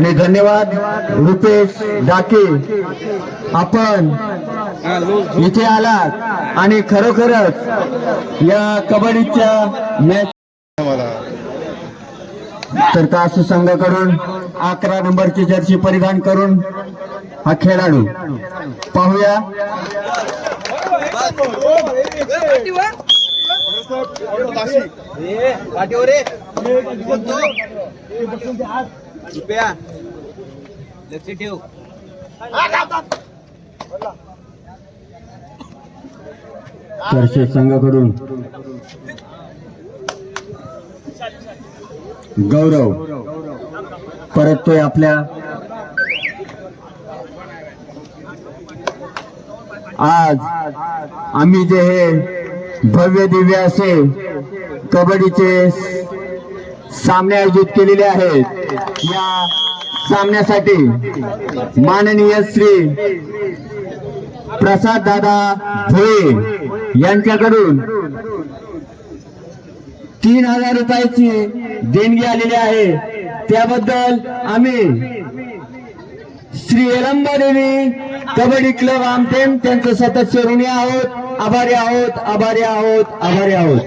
आणि धन्यवाद रुपेश डाके आपण इथे आलात आणि खरोखरच या कबड्डीच्या मॅच तर कासू संघाकडून अकरा नंबरची जर्सी परिधान करून हा खेळाडू. पाहूया. लक्ष ठेव. तरशे संघाकडून. गौरव परततोय आपल्या. आज आम्ही जे हे भव्य दिव्य असे कबड्डीचे सामने आयोजित केलेले आहेत. या सामन्यासाठी माननीय श्री प्रसाद दादा भोळे यांच्याकडून तीन हजार रुपयाची देणगी आलेली आहे. त्याबद्दल आम्ही श्री एलंबा देवी कबड्डी क्लब आमटेम त्यांचं सदस्य ऋणी आहोत. आभारी आहोत आभारी आहोत आभारी आहोत.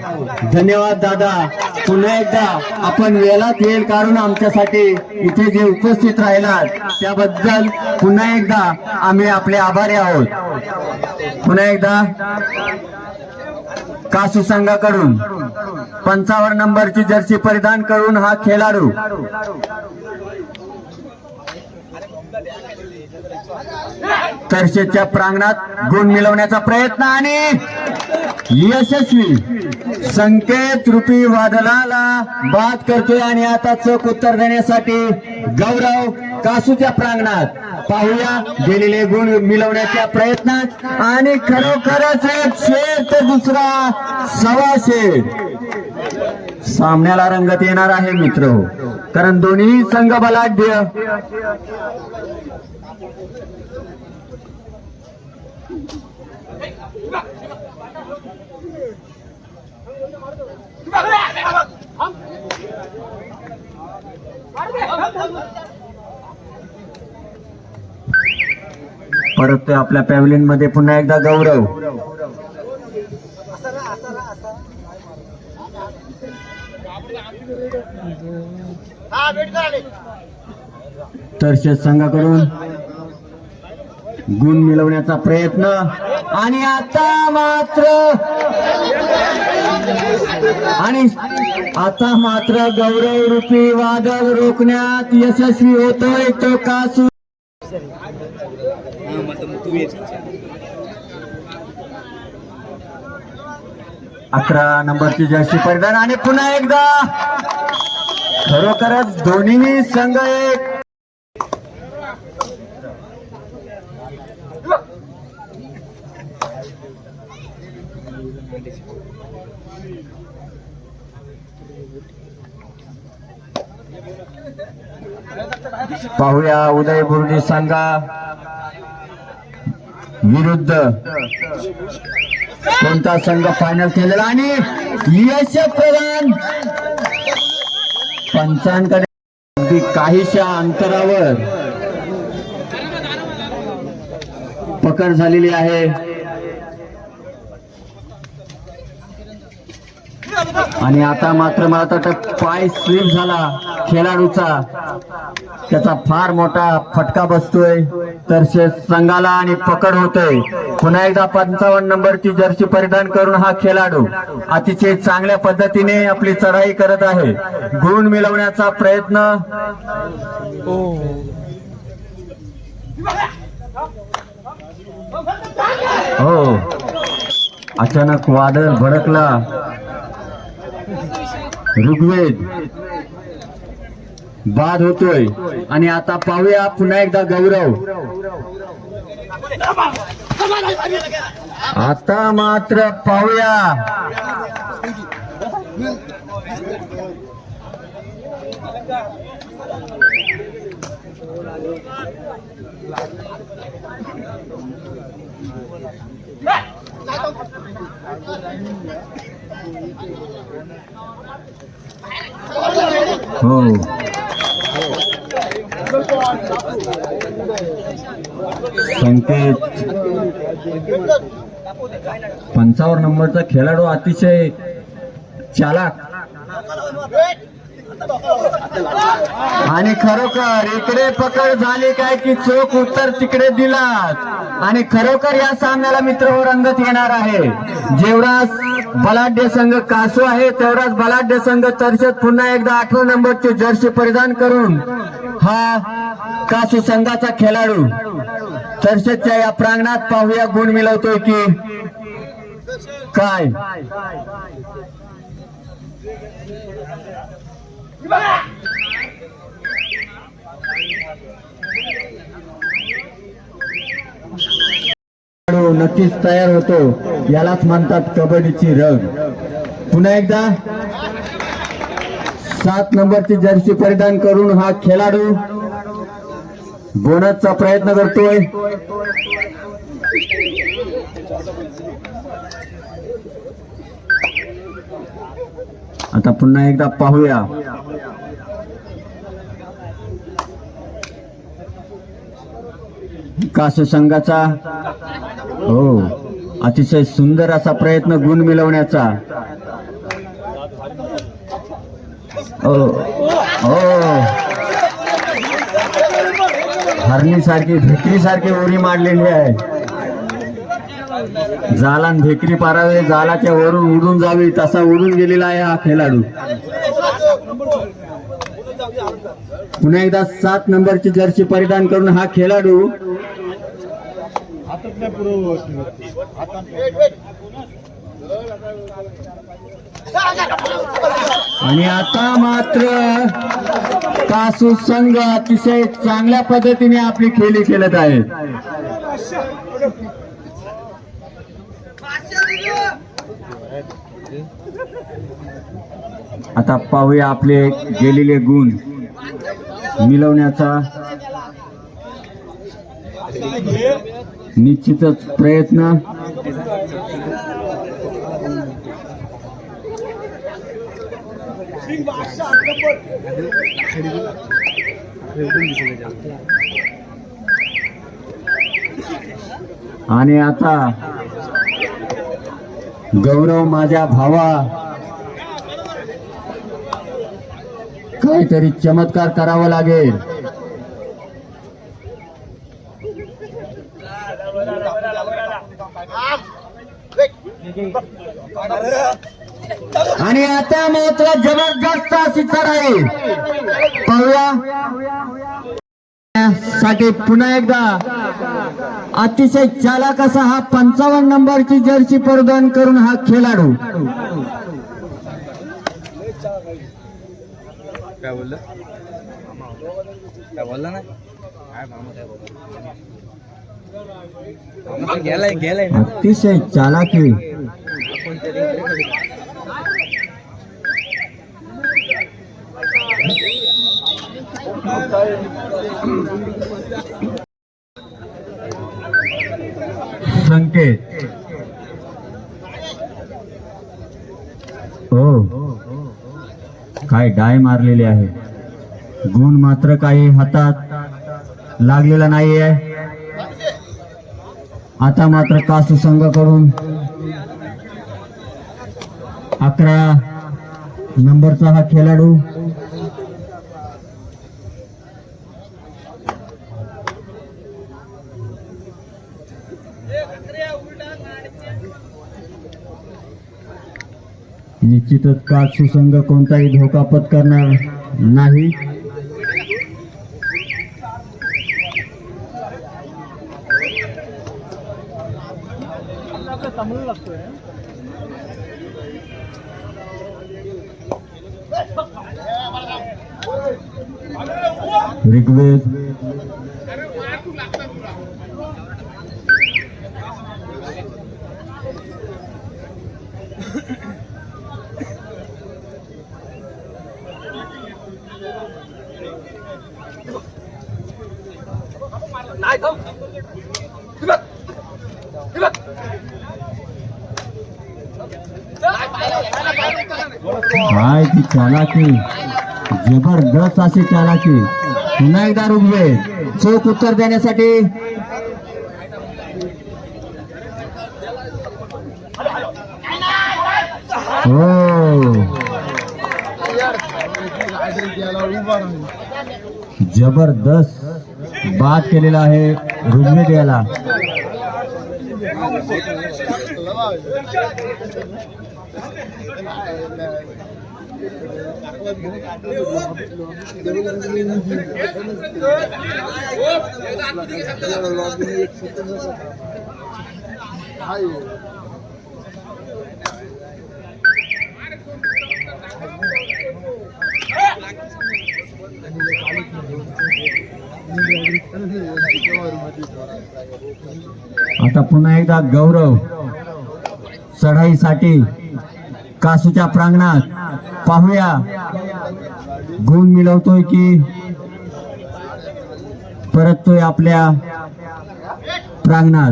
धन्यवाद दादा. पुन्हा एकदा आपण वेळात येईल कारण आमच्यासाठी इथे जे उपस्थित राहिलात त्याबद्दल पुन्हा एकदा आम्ही आपले आभारी आहोत. पुन्हा एकदा कासू संघाकडून पंचावन्न नंबरची जर्सी परिधान करून हा खेळाडू चर्चेच्या प्रांगणात गुण मिळवण्याचा प्रयत्न आणि यशस्वी संकेत रुपी वादळाला बाद करतोय आणि आता चोख उत्तर देण्यासाठी गौरव कासूच्या प्रांगणात पाहूया गेलेले गुण मिळवण्याच्या प्रयत्नात. आणि खरोखरच एक शेर तर दुसरा सवा शेर सामन्याला रंगत येणार आहे मित्र. कारण दोन्ही संघ बलाढ्य. परत ते आपल्या पॅव्हलिनमध्ये पुन्हा एकदा गौरव. तरशेत संघाकडून गुण मिळवण्याचा प्रयत्न. आणि आता मात्र आणि आता मात्र गौरव रूपी वादळ रोखण्यात यशस्वी होतोय तो का हा अकरा नंबरची जर्सी परिधान. आणि पुन्हा एकदा खरोखरच दोन्ही संघ एक. पाहूया उदय बुर्डी संघा विरुद्ध कोणता संघ फायनल केलेला आणि यश प्रधान पंचांकडे अगदी काहीशा अंतरावर पकड झालेली आहे. आणि आता मात्र मला तर वाटतं पाय स्लिप झाला खेळाडूचा. त्याचा फार मोठा फटका बसतोय. तर संघाला आणि पकड होतोय. पुन्हा एकदा पंचावन्न नंबरची जर्सी परिधान करून हा खेळाडू अतिशय चांगल्या पद्धतीने आपली चढाई करत आहे. गुण मिळवण्याचा प्रयत्न. हो. अचानक वादळ भडकला. ऋग्वेद. बाद होतोय. आणि आता पाहूया पुन्हा एकदा गौरव. आता मात्र पाहूया. हो. संकेत. पंचावन्न नंबरचा खेळाडू अतिशय चालाक. आणि खरोखर इकडे पकड झाली काय की चोख उत्तर तिकडे दिला आणि खरोखर या सामन्याला मित्र हो रंगत येणार आहे. जेवढा बलाढ्य संघ कासू आहे तेवढाच बलाढ्य संघ तर्शत पुन्हा एकदा अठरा नंबरची जर्सी परिधान करून हा कासू संघाचा खेळाडू. तर्शतच्या या प्रांगणात पाहूया गुण मिळवतोय की काय? खेळाडू नक्कीच तयार होतो. यालाच म्हणतात कबड्डीची रग. पुन्हा एकदा सात नंबरची जर्सी परिधान करून हा खेळाडू बोनसचा प्रयत्न करतोय. आता पुन्हा एकदा पाहूया. कास संघाचा हो. अतिशय सुंदर असा प्रयत्न गुण मिळवण्याचा. हो. हो. हरणी सारखी भेकरी सारखी मारलेली आहे जालान भेकरी पारावे जालाच्या वरून उडून जावी तसा उडून गेलेला आहे हा खेळाडू. पुन्हा एकदा सात नंबरची जर्सी परिधान करून हा खेळाडू आणि आता मात्र कासू संघ अतिशय चांगल्या पद्धतीने आपली खेळी खेळत आहे. आता पाहूया आपले गेलेले गुण. मिळवण्याचा निश्चितच प्रयत्न. आणि आता गौरव माझ्या भावा. काहीतरी चमत्कार करावा लागेल. आणि आता मात्र जबरदस्त अशी चढाई पाहूया. साठी पुन्हा एकदा अतिशय चालक असा हा पंचावन्न नंबरची जर्सी परिधान करून हा खेळाडू. काय बोललं? काय बोलला ना अतिशय चालाकी संकेत। हो काय डाय मारलेले आहे. गुण मात्र काही हातात लागलेला नाहीये. आता मात्र कासू संघाकडून अकरा नंबरचा हा खेळाडू निश्चितच कासू संघ कोणताही धोका पत्करणार नाही. ऋग्वेद। काय ती चालाकी. जबरदस्त अशी चालाकी. पुन्हा एकदा रुग्वे चोख उत्तर देण्यासाठी. हो. जबरदस्त बाद केलेला आहे रुग्वेद याला आता पुन्हा एकदा गौरव चढाईसाठी कासूच्या प्रांगणात पाहूया. गुण मिळवतोय की परततोय आपल्या प्रांगणात.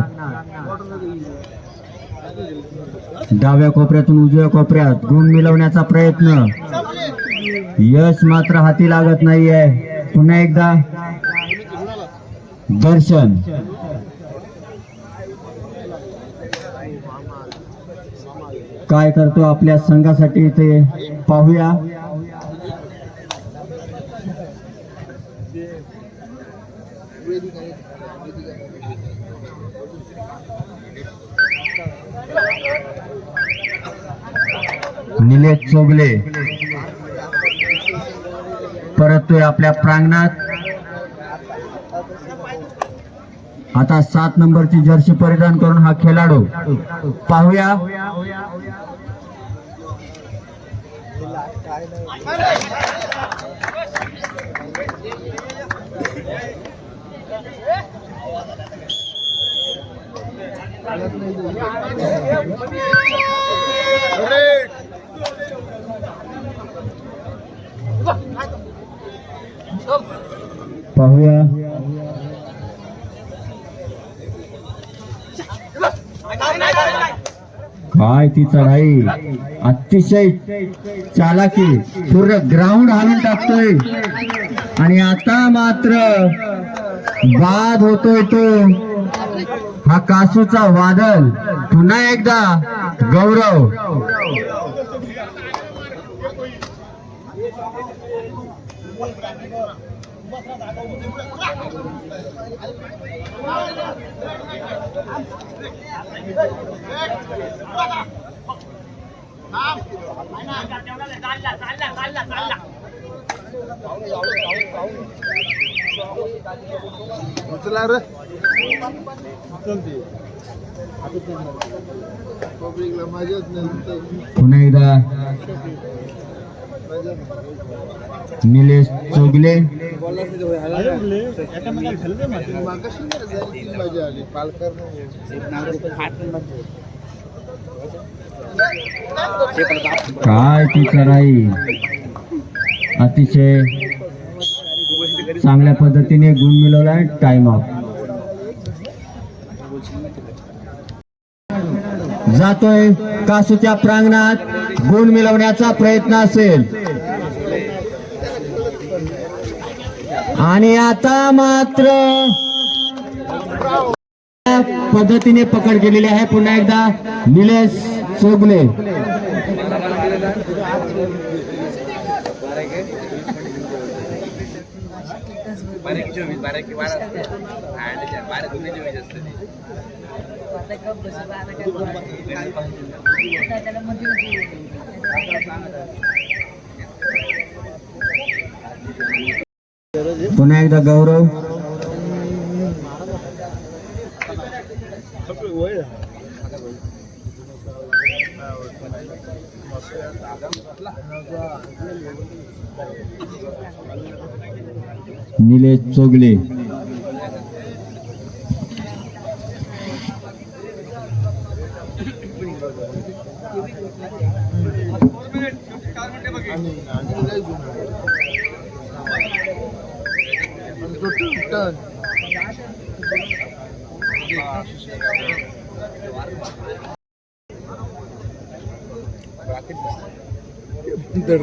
डाव्या कोपऱ्यातून उजव्या कोपऱ्यात गुण मिळवण्याचा प्रयत्न. यश मात्र हाती लागत नाहीये. पुन्हा एकदा दर्शन. काय करतो आपल्या संघासाठी ते पाहूया. निलेश चोगले. परततोय आपल्या प्रांगणात. आता सात नंबरची जर्सी परिधान करून हा खेळाडू. पाहूया. पाहूया. काय ती चढाई? अतिशय चालाकी पूर्ण ग्राउंड हाणून टाकतोय. आणि आता मात्र बाद होतोय तो. हा कासूचा वादळ. पुन्हा एकदा गौरव. उचला रे. पब्लिकला मजाच नाही पुन्हा एकदा. निलेश चोगले. पालकर काय ती चराई अतिशय चांगल्या पद्धतीने गुण मिळवलाय टाइम ऑफ जातोय कासूच्या प्रांगणात गुण मिळवण्याचा प्रयत्न असेल. आणि आता मात्र पद्धतीने पकड केलेली आहे पुन्हा एकदा निलेश. चोगले पुन्हा एकदा गौरव. निलेश चोगले. टन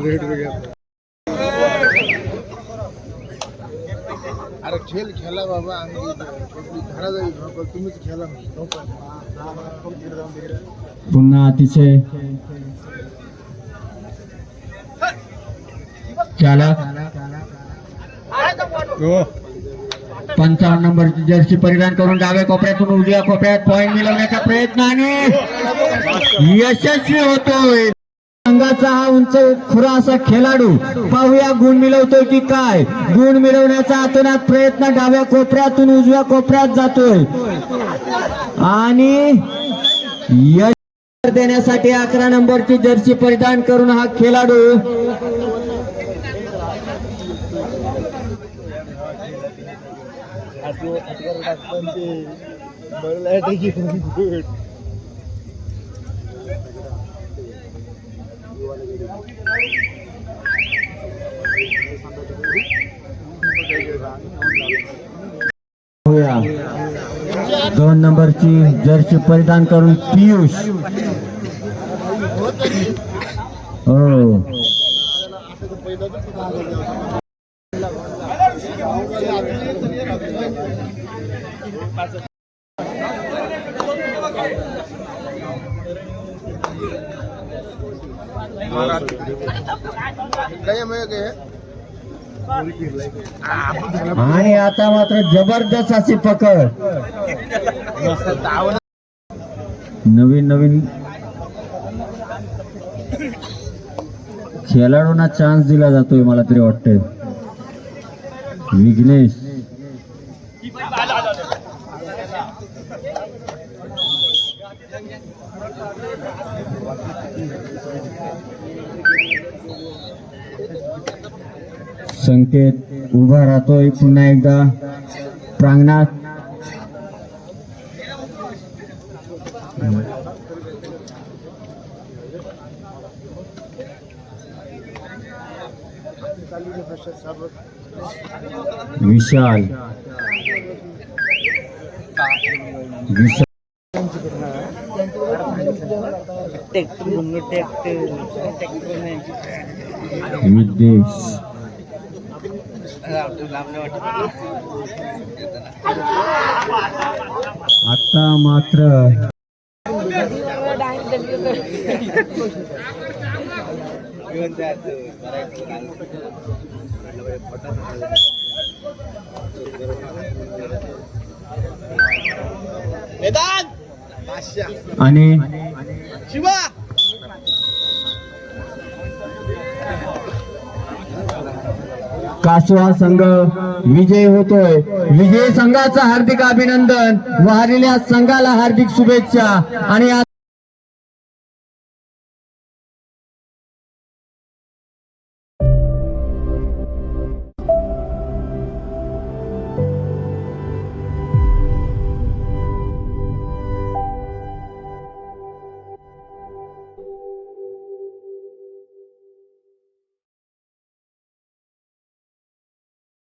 अरे खेळ खेळा बाबा आम्ही घरा जाईल तुम्हीच खेळा पुन्हा अतिशय चालक पंचावन्न नंबरची जर्सी परिधान करून डाव्या कोपऱ्यातून उजव्या कोपऱ्यात पॉईंट मिळवण्याचा प्रयत्न आणि यशस्वी होतोय. संघाचा हा उंच खुरा असा खेळाडू. पाहूया गुण मिळवतोय की काय? गुण मिळवण्याचा आतोनात प्रयत्न डाव्या कोपऱ्यातून उजव्या कोपऱ्यात जातोय. आणि यश देण्यासाठी अकरा नंबरची जर्सी परिधान करून हा खेळाडू दोन नंबरची जर्सी परिधान करून पियुष. हो. काय माहिती आणि आता मात्र जबरदस्त अशी पकड. नवीन नवीन. खेळाडूंना चान्स दिला जातोय मला तरी वाटतंय. विघ्नेश. संकेत उभा राहतोय. पुन्हा एकदा प्रांगणात. विशाल. विशाल. विद्वेश आता मात्र आणि शिवा! कासवा संघ विजय होतोय. विजय संघाचं हार्दिक अभिनंदन. वाहलेल्या संघाला हार्दिक शुभेच्छा. आणि